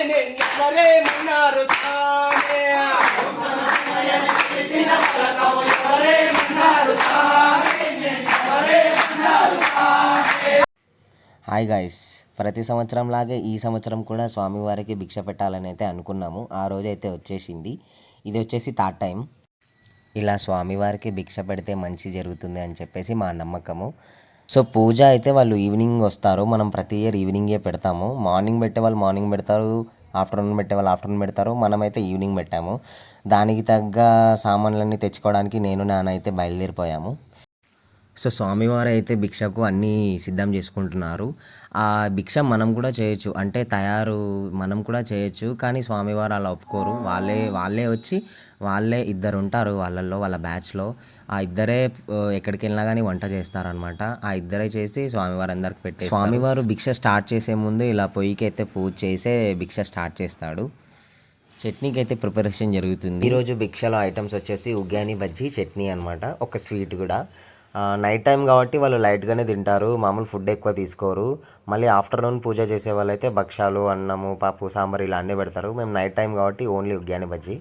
ఎవరేమన్నారు hi guys ప్రతి సంవత్సరం లాగే ఈ సంవత్సరం కూడా స్వామివారికి భిక్ష పెట్టాలని అయితే అనుకున్నాము. ఆ రోజు అయితే వచ్చేసింది. ఇది వచ్చేసి థర్డ్ టైం ఇలా స్వామివారికి భిక్ష పెడితే మంచి జరుగుతుంది అని చెప్పేసి మా నమ్మకము. సో పూజ అయితే వాళ్ళు ఈవినింగ్ వస్తారు. మనం ప్రతి ఇయర్ ఈవినింగే పెడతాము. మార్నింగ్ పెట్టే వాళ్ళు మార్నింగ్ పెడతారు. ఆఫ్టర్నూన్ పెట్టే వాళ్ళు ఆఫ్టర్నూన్ పెడతారు. మనమైతే ఈవినింగ్ పెట్టాము. దానికి తగ్గ సామాన్లన్నీ తెచ్చుకోవడానికి నేను నాన్న అయితే బయలుదేరిపోయాము. సో స్వామివారు అయితే భిక్షకు అన్నీ సిద్ధం చేసుకుంటున్నారు. ఆ భిక్ష మనం కూడా చేయొచ్చు. అంటే తయారు మనం కూడా చేయొచ్చు. కానీ స్వామివారు అలా ఒప్పుకోరు. వాళ్ళే వాళ్ళే వచ్చి వాళ్ళే ఇద్దరు ఉంటారు వాళ్ళల్లో వాళ్ళ బ్యాచ్లో. ఆ ఇద్దరే ఎక్కడికి వెళ్ళినా కానీ వంట చేస్తారనమాట ఆ ఇద్దరే చేసి స్వామివారు అందరికి పెట్టే స్వామివారు భిక్ష స్టార్ట్ చేసే ముందు ఇలా పొయ్యికి అయితే పూజ చేసే భిక్ష స్టార్ట్ చేస్తాడు. చట్నీకి అయితే ప్రిపరేషన్ జరుగుతుంది. ఈరోజు భిక్షలో ఐటమ్స్ వచ్చేసి ఉగ్గాని బజ్జీ చట్నీ అనమాట ఒక స్వీట్ కూడా. నైట్ టైం కాబట్టి వాళ్ళు లైట్గానే తింటారు మామూలు ఫుడ్ ఎక్కువ తీసుకోరు మళ్ళీ ఆఫ్టర్నూన్ పూజ చేసే వాళ్ళైతే భక్షాలు అన్నము పప్పు సాంబార్ ఇలా అన్నీ పెడతారు మేము నైట్ టైం కాబట్టి ఓన్లీ ఉగ్గాని బజ్జీ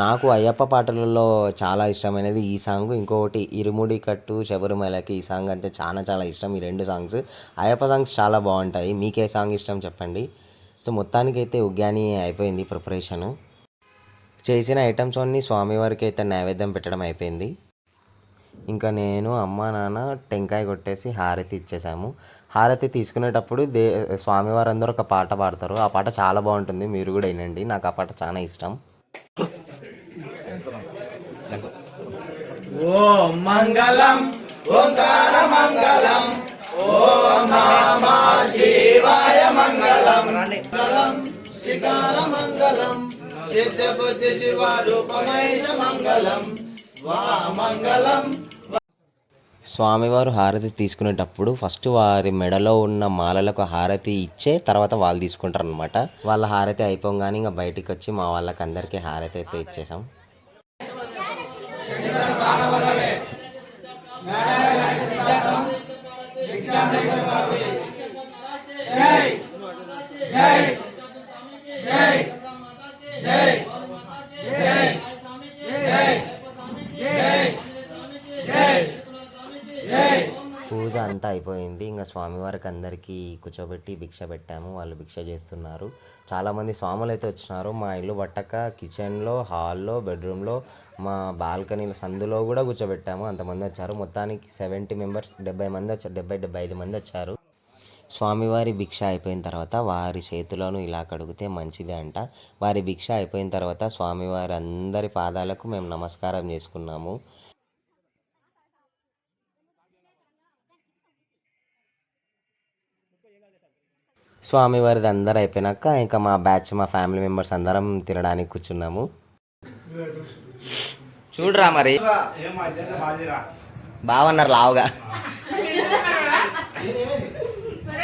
నాకు అయ్యప్ప పాటలలో చాలా ఇష్టమైనది ఈ సాంగ్. ఇంకొకటి ఇరుముడి కట్టు శబరిమలకి ఈ సాంగ్ అంటే చాలా చాలా ఇష్టం. ఈ రెండు సాంగ్స్. అయ్యప్ప సాంగ్స్ చాలా బాగుంటాయి. మీకే సాంగ్ ఇష్టం చెప్పండి. సో మొత్తానికైతే ఉగ్గాని అయిపోయింది ప్రిపరేషను. చేసిన ఐటమ్స్ అన్నీ స్వామివారికి అయితే నైవేద్యం పెట్టడం అయిపోయింది. ఇంకా నేను అమ్మ నాన్న టెంకాయ కొట్టేసి హారతి ఇచ్చేసాము. హారతి తీసుకునేటప్పుడు దే స్వామివారు అందరూ ఒక పాట పాడతారు. ఆ పాట చాలా బాగుంటుంది. మీరు కూడా వినండి. నాకు ఆ పాట చాలా ఇష్టం. ఓం మంగళం ఓంకార మంగళం ఓం నామా శివాయ మంగళం. మంగళం శిఖార మంగళం సిద్ధ బుద్ధి శివ రూపమైష మంగళం. వా మంగళం స్వామివారు హారతి తీసుకునేటప్పుడు ఫస్ట్ వారి మెడలో ఉన్న మాలలకు హారతి ఇచ్చే తర్వాత వాళ్ళు తీసుకుంటారు అనమాట వాళ్ళ హారతి అయిపోగానే ఇంకా బయటికి వచ్చి మా వాళ్ళకి అందరికీ హారతి అయితే ఇచ్చేసాం. మానవలవే మేడారి సిద్ధాంతం విజ్ఞాన పార్వతి జై! జై! జై! జై! జై! జై! జై! జై! జై! పూజ అంతా అయిపోయింది. ఇంకా స్వామివారికి అందరికీ కూర్చోబెట్టి భిక్ష పెట్టాము. వాళ్ళు భిక్ష చేస్తున్నారు. చాలామంది స్వాములు అయితే వచ్చినారు. మా ఇల్లు పట్టక కిచెన్లో హాల్లో బెడ్రూమ్లో మా బాల్కనీల సందులో కూడా కూర్చోబెట్టాము. అంతమంది వచ్చారు. మొత్తానికి సెవెంటీ మెంబర్స్ డెబ్బై మంది వచ్చారు డెబ్బై డెబ్బై ఐదు మంది వచ్చారు. స్వామివారి భిక్ష అయిపోయిన తర్వాత వారి చేతులను ఇలా కడిగితే మంచిది అంట. వారి భిక్ష అయిపోయిన తర్వాత స్వామివారి అందరి పాదాలకు మేము నమస్కారం చేసుకున్నాము. స్వామివారిది అందరు అయిపోయినాక ఇంకా మా బ్యాచ్ మా ఫ్యామిలీ మెంబర్స్ అందరం తినడానికి కూర్చున్నాము. చూడరా మరి. బావన్నారు లావుగా.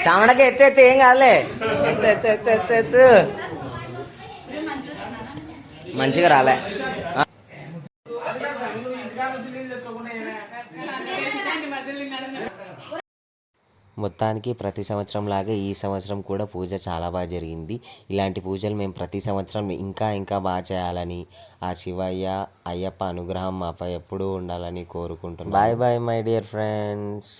చామడకి ఎత్తు ఎత్తు ఏం కాదులే. ఎత్తు ఎత్తు ఎత్తు ఎత్తు ఎత్తు. మంచిగా రాలే. మొత్తానికి ప్రతి సంవత్సరం లాగే ఈ సంవత్సరం కూడా పూజ చాలా బాగా జరిగింది. ఇలాంటి పూజలు మేము ప్రతి సంవత్సరం ఇంకా ఇంకా బాగా చేయాలని ఆ శివయ్య అయ్యప్ప అనుగ్రహం మాపై ఎప్పుడూ ఉండాలని కోరుకుంటున్నాం. Bye bye my dear friends